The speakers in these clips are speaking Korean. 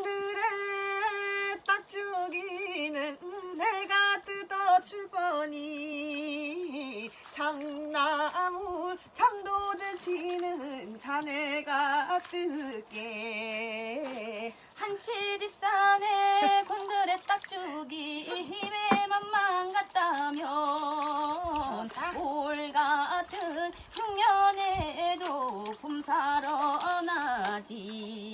곤드레 딱죽이는 내가 뜯어줄 거니. 참나물 참도들 치는 자네가 뜯게. 한치 뒷산에 곤드레 딱죽이 힘에 만만 같다면 올 같은 흉년에도 봄사러 나지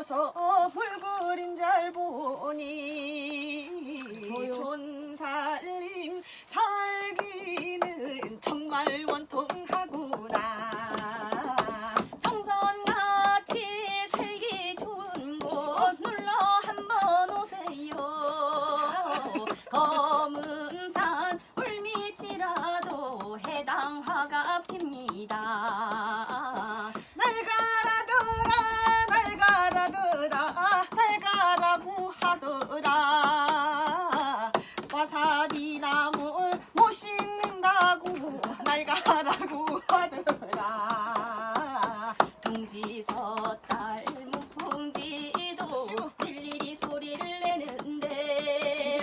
놓고서 물그림잘 보니 존살림 살기는 정말 원통하구나. 정선같이 살기 좋은 곳 놀러 한번 오세요. 검은 산 울밑이라도 해당 화가 핍니다 하고 날가라고 하더라. 동지서 딸 무풍지도 일일이 소리를 내는데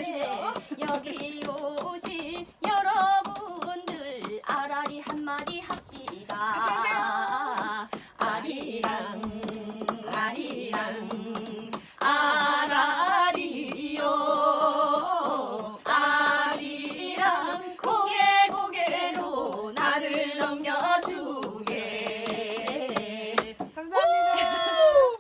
여기 오신 여러분들 아라리 한마디 합시다. 아리랑 아리랑.